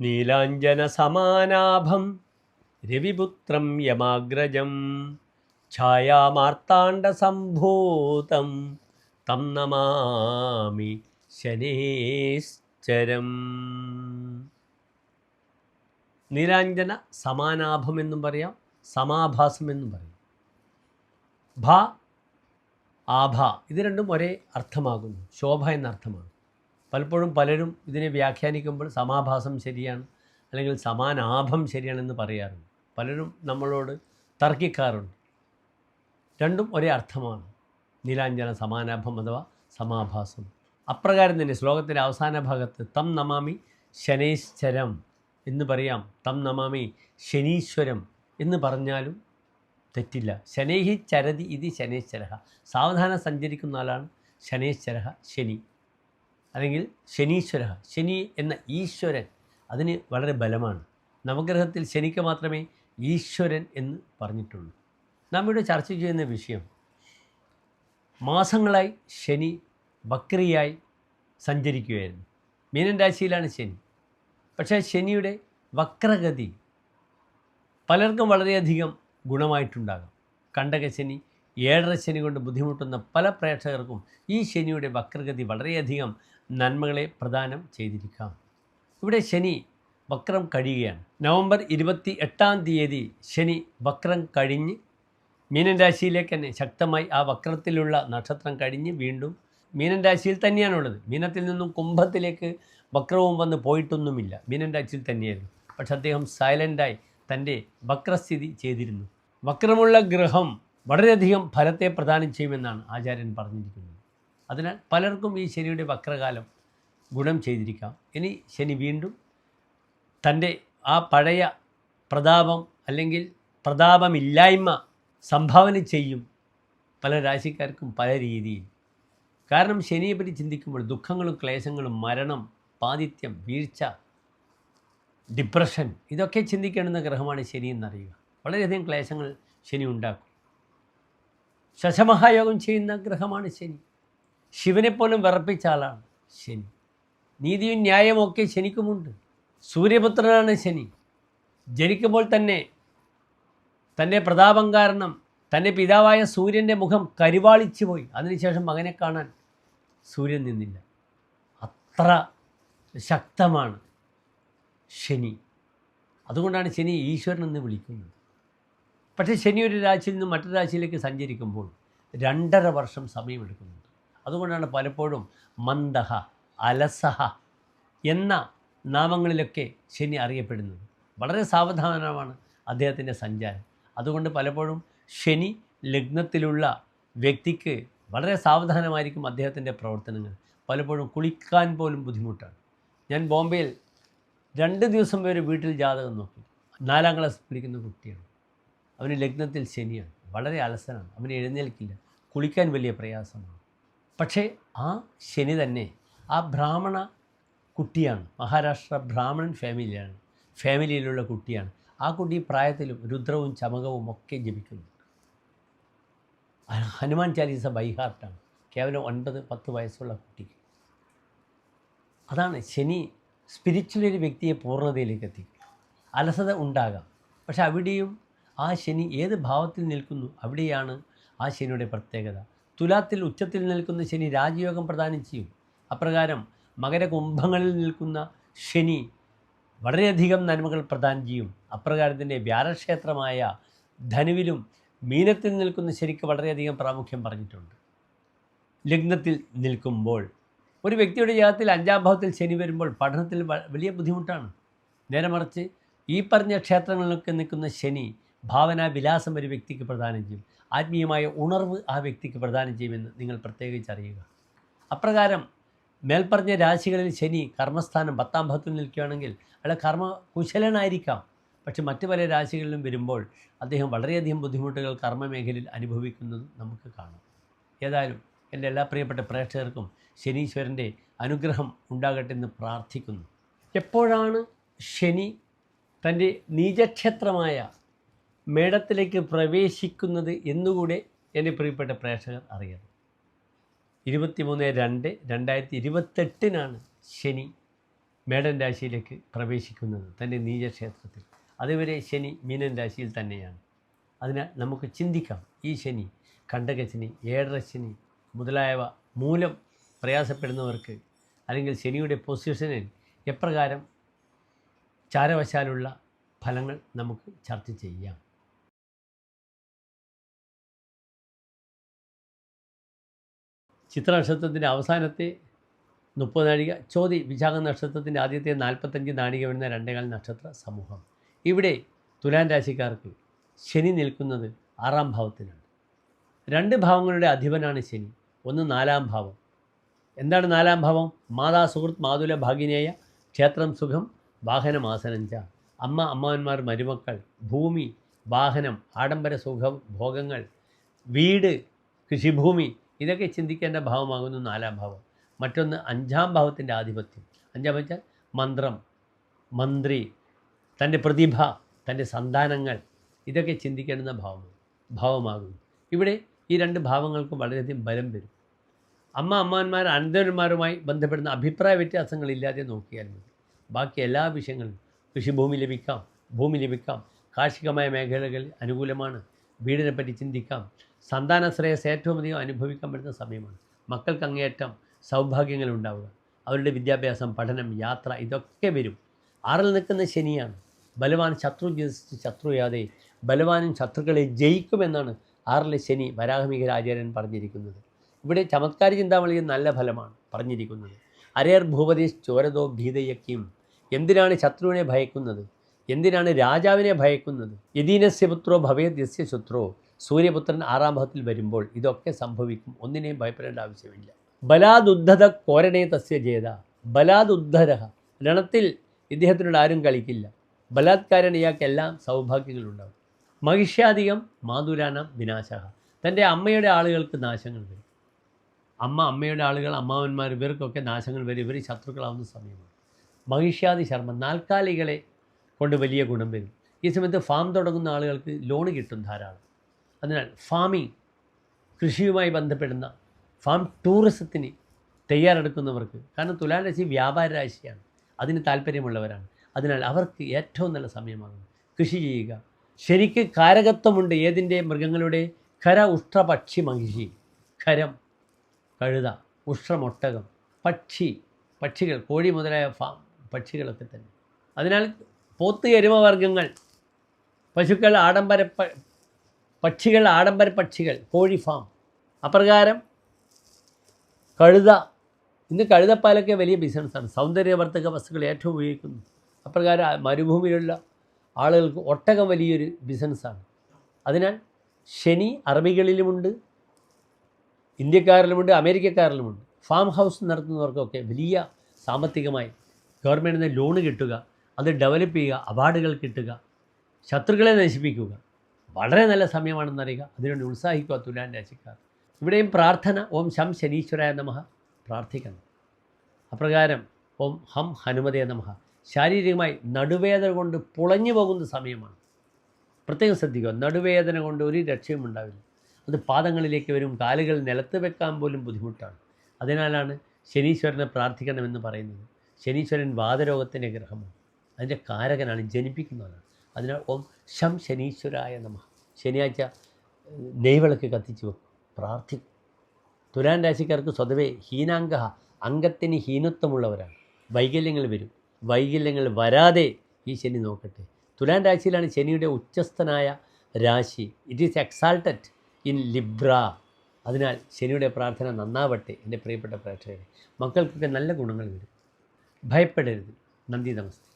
നീലാഞ്ജനസമാനാഭം. രവിപുത്രം യമാഗ്രജം. ഛായാമാർത്താണ്ഡസംഭൂതം. തം നമാമി ശനേശ്ചരം. നീലാഞ്ജന സമാനാഭം എന്നും പറയാം സമാഭാസം എന്നും പറയും. ഭ ആഭ ഇത് രണ്ടും ഒരേ അർത്ഥമാകുന്നു ശോഭ എന്ന അർത്ഥമാണ് പലപ്പോഴും പലരും ഇതിനെ വ്യാഖ്യാനിക്കുമ്പോൾ സമാഭാസം ശരിയാണ് അല്ലെങ്കിൽ സമാനാഭം ശരിയാണെന്ന് പറയാറുണ്ട്. പലരും നമ്മളോട് തർക്കിക്കാറുണ്ട്. രണ്ടും ഒരേ അർത്ഥമാണ്. നീലാഞ്ജന സമാനാഭം അഥവാ സമാഭാസം. അപ്രകാരം തന്നെ ശ്ലോകത്തിന്റെ അവസാന ഭാഗത്ത് തം നമാമി ശനൈശ്വരം എന്ന് പറയാം. തം നമാമി ശനീശ്വരം എന്ന് പറഞ്ഞാലും തെറ്റില്ല. ശനൈഹി ചരതി ഇത് ശനൈശ്വര സാവധാനം സഞ്ചരിക്കുന്ന ആളാണ് ശനൈശ്വര ശനി. അല്ലെങ്കിൽ ശനീശ്വര ശനി എന്ന ഈശ്വരൻ അതിന് വളരെ ബലമാണ്. നവഗ്രഹത്തിൽ ശനിക്ക് മാത്രമേ ഈശ്വരൻ എന്ന് പറഞ്ഞിട്ടുള്ളൂ. നാം ഇവിടെ ചർച്ച ചെയ്യുന്ന വിഷയം മാസങ്ങളായി ശനി വക്രിയായി സഞ്ചരിക്കുകയായിരുന്നു. മീനൻ രാശിയിലാണ് ശനി. പക്ഷേ ശനിയുടെ വക്രഗതി പലർക്കും വളരെയധികം ഗുണമായിട്ടുണ്ടാകാം. കണ്ടക ശനി ഏഴര ശനി കൊണ്ട് ബുദ്ധിമുട്ടുന്ന പല പ്രേക്ഷകർക്കും ഈ ശനിയുടെ വക്രഗതി വളരെയധികം നന്മകളെ പ്രദാനം ചെയ്തിരിക്കാം. ഇവിടെ ശനി വക്രം കഴിയുകയാണ്. നവംബർ ഇരുപത്തി എട്ടാം തീയതി ശനി വക്രം കഴിഞ്ഞ് മീനൻ രാശിയിലേക്ക് തന്നെ ശക്തമായി ആ വക്രത്തിലുള്ള നക്ഷത്രം കഴിഞ്ഞ് വീണ്ടും മീനൻ രാശിയിൽ തന്നെയാണുള്ളത് മീനത്തിൽ നിന്നും കുംഭത്തിലേക്ക് വക്രവും വന്ന് പോയിട്ടൊന്നുമില്ല. മീനൻ രാശിയിൽ തന്നെയായിരുന്നു. പക്ഷെ അദ്ദേഹം സൈലന്റായി തന്റെ വക്രസ്ഥിതി ചെയ്തിരുന്നു. വക്രമുള്ള ഗ്രഹം വളരെയധികം ഫലത്തെ പ്രദാനം ചെയ്യുമെന്നാണ് ആചാര്യൻ പറഞ്ഞിരിക്കുന്നത്. അതിനാൽ പലർക്കും ഈ ശനിയുടെ വക്രകാലം ഗുണം ചെയ്തിരിക്കാം. ഇനി ശനി വീണ്ടും തന്റെ ആ പഴയ പ്രതാപം അല്ലെങ്കിൽ പ്രതാപമില്ലായ്മ സംഭാവന ചെയ്യും പല രാശിക്കാർക്കും പല രീതിയിൽ. കാരണം ശനിയെപ്പറ്റി ചിന്തിക്കുമ്പോൾ ദുഃഖങ്ങളും ക്ലേശങ്ങളും മരണം പാതിത്യം വീഴ്ച ഡിപ്രഷൻ ഇതൊക്കെ ചിന്തിക്കേണ്ടുന്ന ഗ്രഹമാണ് ശനി എന്നറിയുക. വളരെയധികം ക്ലേശങ്ങൾ ശനി ഉണ്ടാക്കും. ശശമഹായോഗം ചെയ്യുന്ന ഗ്രഹമാണ് ശനി. ശിവനെപ്പോലും വിറപ്പിച്ച ആളാണ് ശനി. നീതിയും ന്യായവും ഒക്കെ ശനിക്കുമുണ്ട്. സൂര്യപുത്രനാണ് ശനി. ജനിക്കുമ്പോൾ തന്നെ തന്റെ പ്രതാപം കാരണം തന്റെ പിതാവായ സൂര്യന്റെ മുഖം കരിവാളിച്ചു പോയി. അതിനുശേഷം മകനെ കാണാൻ സൂര്യൻ നിന്നില്ല. അത്ര ശക്തമാണ് ശനി. അതുകൊണ്ടാണ് ശനി ഈശ്വരൻ എന്ന് വിളിക്കുന്നത്. പക്ഷേ ശനി ഒരു രാശിയിൽ നിന്ന് മറ്റൊരു രാശിയിലേക്ക് സഞ്ചരിക്കുമ്പോൾ രണ്ടര വർഷം സമയമെടുക്കുന്നുണ്ട് അതുകൊണ്ടാണ് പലപ്പോഴും മന്ദഹ അലസഹ എന്ന നാമങ്ങളിലൊക്കെ ശനി അറിയപ്പെടുന്നത്. വളരെ സാവധാനമാണ് അദ്ദേഹത്തിന്റെ സഞ്ചാരം. അതുകൊണ്ട് പലപ്പോഴും ശനി ലഗ്നത്തിലുള്ള വ്യക്തിക്ക് വളരെ സാവധാനമായിരിക്കും അദ്ദേഹത്തിന്റെ പ്രവർത്തനങ്ങൾ. പലപ്പോഴും കുളിക്കാൻ പോലും ബുദ്ധിമുട്ടാണ്. ഞാൻ ബോംബെയിൽ രണ്ട് ദിവസം വരെ വീട്ടിൽ ജാതകം നോക്കി. നാലാം ക്ലാസ് പഠിക്കുന്ന കുട്ടിയാണ്. അവന് ലഗ്നത്തിൽ ശനിയാണ്. വളരെ അലസനാണ്. അവന് എഴുന്നേൽക്കില്ല. കുളിക്കാൻ വലിയ പ്രയാസമാണ്. പക്ഷേ ആ ശനി തന്നെ ആ ബ്രാഹ്മണ കുട്ടിയാണ് മഹാരാഷ്ട്ര ബ്രാഹ്മണൻ ഫാമിലിയാണ് ഫാമിലിയിലുള്ള കുട്ടിയാണ്. ആ കുട്ടി പ്രായത്തിലും രുദ്രവും ചമകവും ഒക്കെ ജപിക്കുന്നു. ഹനുമാൻ ചാലീസ ബൈഹാർട്ടാണ് കേവലം ഒൻപത് പത്ത് വയസ്സുള്ള കുട്ടിക്ക്. അതാണ് ശനി സ്പിരിച്വൽ ഒരു വ്യക്തിയെ പൂർണതയിലേക്ക് എത്തിക്കും. അലസത ഉണ്ടാകാം. പക്ഷെ അവിടെയും ആ ശനി ഏത് ഭാവത്തിൽ നിൽക്കുന്നു അവിടെയാണ് ആ ശനിയുടെ പ്രത്യേകത. തുലാത്തിൽ ഉച്ചത്തിൽ നിൽക്കുന്ന ശനി രാജയോഗം പ്രദാനം ചെയ്യും. അപ്രകാരം മകരകുംഭങ്ങളിൽ നിൽക്കുന്ന ശനി വളരെയധികം നന്മകൾ പ്രദാനം ചെയ്യും. അപ്രകാരത്തിന്റെ വ്യാഴക്ഷേത്രമായ ധനുവിലും മീനത്തിൽ നിൽക്കുന്ന ശനിക്ക് വളരെയധികം പ്രാമുഖ്യം പറഞ്ഞിട്ടുണ്ട്. ലഗ്നത്തിൽ നിൽക്കുമ്പോൾ ഒരു വ്യക്തിയുടെ ജീവിതത്തിൽ അഞ്ചാം ഭാവത്തിൽ ശനി വരുമ്പോൾ പഠനത്തിൽ വലിയ ബുദ്ധിമുട്ടാണ്. നേരെ മറിച്ച് ഈ പറഞ്ഞ ക്ഷേത്രങ്ങളിലൊക്കെ നിൽക്കുന്ന ശനി ഭാവന വിലാസം ഒരു വ്യക്തിക്ക് പ്രദാനം ചെയ്യും. ആത്മീയമായ ഉണർവ് ആ വ്യക്തിക്ക് പ്രദാനം ചെയ്യുമെന്ന് നിങ്ങൾ പ്രത്യേകിച്ച് അറിയുക. അപ്രകാരം മേൽപ്പറഞ്ഞ രാശികളിൽ ശനി കർമ്മസ്ഥാനം പത്താം ഭാഗത്തിൽ നിൽക്കുകയാണെങ്കിൽ അയാൾ കർമ്മ കുശലനായിരിക്കാം പക്ഷെ മറ്റു പല രാശികളിലും വരുമ്പോൾ അദ്ദേഹം വളരെയധികം ബുദ്ധിമുട്ടുകൾ കർമ്മമേഖലയിൽ അനുഭവിക്കുന്നതും നമുക്ക് കാണാം. ഏതായാലും എന്റെ എല്ലാ പ്രിയപ്പെട്ട പ്രേക്ഷകർക്കും ശനീശ്വരന്റെ അനുഗ്രഹം ഉണ്ടാകട്ടെ എന്ന് പ്രാർത്ഥിക്കുന്നു. എപ്പോഴാണ് ശനി തന്റെ നീചക്ഷേത്രമായ മേടത്തിലേക്ക് പ്രവേശിക്കുന്നത് എന്നുകൂടെ എന്റെ പ്രിയപ്പെട്ട പ്രേക്ഷകർ അറിയണം. ഇരുപത്തിമൂന്ന് രണ്ട് രണ്ടായിരത്തി ഇരുപത്തെട്ടിനാണ് ശനി മേടൻ രാശിയിലേക്ക് പ്രവേശിക്കുന്നത് തന്റെ നീചക്ഷേത്രത്തിൽ. അതുവരെ ശനി മീനൻ രാശിയിൽ തന്നെയാണ്. അതിനാൽ നമുക്ക് ചിന്തിക്കാം. ഈ ശനി കണ്ടകശനി ഏഴരശനി മുതലായവ മൂലം പ്രയാസപ്പെടുന്നവർക്ക് അല്ലെങ്കിൽ ശനിയുടെ പൊസിഷനിൽ എപ്രകാരം ചാരവശാലുള്ള ഫലങ്ങൾ നമുക്ക് ചർച്ച ചെയ്യാം. ചിത്ര നക്ഷത്രത്തിന്റെ അവസാനത്തെ മുപ്പത് നാഴിക ചോതി വിശാഖ നക്ഷത്രത്തിന്റെ ആദ്യത്തെ നാൽപ്പത്തഞ്ച് നാഴിക വരുന്ന രണ്ടേകാൽ നക്ഷത്ര സമൂഹം. ഇവിടെ തുലാൻ രാശിക്കാർക്ക് ശനി നിൽക്കുന്നത് ആറാം ഭാവത്തിലാണ്. രണ്ട് ഭാവങ്ങളുടെ അധിപനാണ് ശനി. ഒന്ന് നാലാം ഭാവം. എന്താണ് നാലാം ഭാവം? മാതാ സുഹൃത്ത് മാതുല ഭാഗിനേയ ക്ഷേത്രം സുഖം വാഹനം ആസനഞ്ച. അമ്മ അമ്മാവന്മാർ മരുമക്കൾ ഭൂമി വാഹനം ആഡംബര സുഖം ഭോഗങ്ങൾ വീട് കൃഷിഭൂമി ഇതൊക്കെ ചിന്തിക്കേണ്ട ഭാവമാകുന്നു നാലാം ഭാവം. മറ്റൊന്ന് അഞ്ചാം ഭാവത്തിന്റെ ആധിപത്യം. അഞ്ചാം വെച്ചാൽ മന്ത്രം മന്ത്രി തന്റെ പ്രതിഭ തന്റെ സന്താനങ്ങൾ ഇതൊക്കെ ചിന്തിക്കേണ്ടുന്ന ഭാവം ഭാവമാകുന്നു. ഇവിടെ ഈ രണ്ട് ഭാവങ്ങൾക്കും വളരെയധികം ബലം വരും. അമ്മ അമ്മാന്മാർ അനന്തരന്മാരുമായി ബന്ധപ്പെടുന്ന അഭിപ്രായ വ്യത്യാസങ്ങളില്ലാതെ നോക്കിയാൽ മതി. ബാക്കി എല്ലാ വിഷയങ്ങളും കൃഷിഭൂമി ലഭിക്കാം ഭൂമി ലഭിക്കാം കാർഷികമായ മേഖലകൾ അനുകൂലമാണ് വീടിനെ പറ്റി ചിന്തിക്കാം സന്താന ശ്രേയസ് ഏറ്റവും അധികം അനുഭവിക്കാൻ പറ്റുന്ന സമയമാണ്. മക്കൾക്ക് അങ്ങേയറ്റം സൗഭാഗ്യങ്ങൾ ഉണ്ടാവുക. അവരുടെ വിദ്യാഭ്യാസം പഠനം യാത്ര ഇതൊക്കെ വരും. ആറിൽ നിൽക്കുന്ന ശനിയാണ്. ബലവാൻ ശത്രു ജയിച്ച് ശത്രുയാതെ ബലവാനും ശത്രുക്കളെ ജയിക്കുമെന്നാണ് ആറിലെ ശനി വരാഹമികരാചാര്യൻ പറഞ്ഞിരിക്കുന്നത്. ഇവിടെ ചമത്കാരി ചിന്താമണിയിൽ നല്ല ഫലമാണ് പറഞ്ഞിരിക്കുന്നത്. അരേർ ഭൂപതി ചോരതോ ഭീതയക്കിയും എന്തിനാണ് ശത്രുവിനെ ഭയക്കുന്നത്? എന്തിനാണ് രാജാവിനെ ഭയക്കുന്നത്? യദീനസ്യ പുത്രോ ഭവേത് യസ്യ ശത്രുവോ? സൂര്യപുത്രൻ ആറാം ഭാവത്തിൽ വരുമ്പോൾ ഇതൊക്കെ സംഭവിക്കും. ഒന്നിനെയും ഭയപ്പെടേണ്ട ആവശ്യമില്ല. ബലാദുദ്ധത കോരണേ തസ്യ ജേത ബലാദുദ്ധര രണത്തിൽ ഇദ്ദേഹത്തിനോട് ആരും കളിക്കില്ല. ബലാത്കാരൻ ഇയാൾക്കെല്ലാം സൗഭാഗ്യങ്ങളുണ്ടാവും. മഹിഷ്യാധികം മാതുരാനം വിനാശ തന്റെ അമ്മയുടെ ആളുകൾക്ക് നാശങ്ങൾ വരും. അമ്മ അമ്മയുടെ ആളുകൾ അമ്മാവന്മാർ ഇവർക്കൊക്കെ നാശങ്ങൾ വരും. ഇവർ ശത്രുക്കളാവുന്ന സമയമാണ്. മഹിഷ്യാദി ശർമ്മ നാൽക്കാലികളെ കൊണ്ട് വലിയ ഗുണം വരും. ഈ സമയത്ത് ഫാം തുടങ്ങുന്ന ആളുകൾക്ക് ലോൺ കിട്ടും ധാരാളം. അതിനാൽ ഫാമിംഗ് കൃഷിയുമായി ബന്ധപ്പെടുന്ന ഫാം ടൂറിസത്തിന് തയ്യാറെടുക്കുന്നവർക്ക് കാരണം തുലാം രാശി വ്യാപാര രാശിയാണ് അതിന് താല്പര്യമുള്ളവരാണ്. അതിനാൽ അവർക്ക് ഏറ്റവും നല്ല സമയമാകും കൃഷി ചെയ്യുക. ശരിക്ക് കാരകത്വമുണ്ട് ഏതിന്റെ? മൃഗങ്ങളുടെ ഖര ഉഷ്ട്ര പക്ഷി മഹിഷി. ഖരം കഴുത ഉഷ്ട്രമൊട്ടകം പക്ഷി. പക്ഷികൾ കോഴി മുതലായ ഫാം പക്ഷികളൊക്കെ തന്നെ. അതിനാൽ പോത്ത് എരുമവർഗങ്ങൾ പശുക്കൾ ആഡംബര പക്ഷികൾ ആഡംബര പക്ഷികൾ കോഴി ഫാം അപ്രകാരം കഴുത. ഇന്ന് കഴുതപ്പാലൊക്കെ വലിയ ബിസിനസ്സാണ് സൗന്ദര്യവർദ്ധക വസ്തുക്കൾ ഏറ്റവും ഉപയോഗിക്കുന്നു. അപ്രകാരം മരുഭൂമിയിലുള്ള ആളുകൾക്ക് ഒട്ടകം വലിയൊരു ബിസിനസ്സാണ് അതിനാൽ ശനി അറബികളിലുമുണ്ട് ഇന്ത്യക്കാരിലുമുണ്ട് അമേരിക്കക്കാരിലുമുണ്ട്. ഫാം ഹൗസ് നടത്തുന്നവർക്കൊക്കെ വലിയ സാമ്പത്തികമായി ഗവൺമെന്റിൽ നിന്ന് ലോണ് കിട്ടുക അത് ഡെവലപ്പ് ചെയ്യുക അവാർഡുകൾ കിട്ടുക ശത്രുക്കളെ നശിപ്പിക്കുക. വളരെ നല്ല സമയമാണെന്നറിയുക. അതിനുവേണ്ടി ഉത്സാഹിക്കുക തുലാൻ രാശിക്കാർ. ഇവിടെയും പ്രാർത്ഥന ഓം ശം ശനീശ്വരായ നമഃ പ്രാർത്ഥിക്കണം അപ്രകാരം ഓം ഹം ഹനുമതേ നമഃ. ശാരീരികമായി നടുവേദന കൊണ്ട് പുളഞ്ഞു പോകുന്ന സമയമാണ്. പ്രത്യേകം ശ്രദ്ധിക്കുക നടുവേദന കൊണ്ട് ഒരു രക്ഷയും ഉണ്ടാവില്ല. അത് പാദങ്ങളിലേക്ക് വരും കാലുകൾ നിലത്ത് വെക്കാൻ പോലും ബുദ്ധിമുട്ടാണ്. അതിനാലാണ് ശനീശ്വരനെ പ്രാർത്ഥിക്കണമെന്ന് പറയുന്നത്. ശനീശ്വരൻ വാതരോഗത്തിന്റെ ഗ്രഹമാണ്. അതിന്റെ കാരകനാണ് ജനിപ്പിക്കുന്നതാണ് അതിനാൽ ഓം ശം ശനീശ്വരായ നമ. ശനിയാഴ്ച നെയ്വിളക്ക് വെക്കും. പ്രാർത്ഥിക്കും തുലാൻ രാശിക്കാർക്ക് സ്വതവേ ഹീനാംഗ അംഗത്തിന് ഹീനത്വമുള്ളവരാണ്. വൈകല്യങ്ങൾ വരും. വൈകല്യങ്ങൾ വരാതെ ഈ ശനി നോക്കട്ടെ. തുലാൻ രാശിയിലാണ് ശനിയുടെ ഉച്ചസ്ഥനായ രാശി. It is exalted in Libra അതിനാൽ ശനിയുടെ പ്രാർത്ഥന നന്നാവട്ടെ എന്റെ പ്രിയപ്പെട്ട പ്രേക്ഷകരെ. മക്കൾക്കൊക്കെ നല്ല ഗുണങ്ങൾ വരും. ഭയപ്പെടരുത്. നന്ദി നമസ്തേ.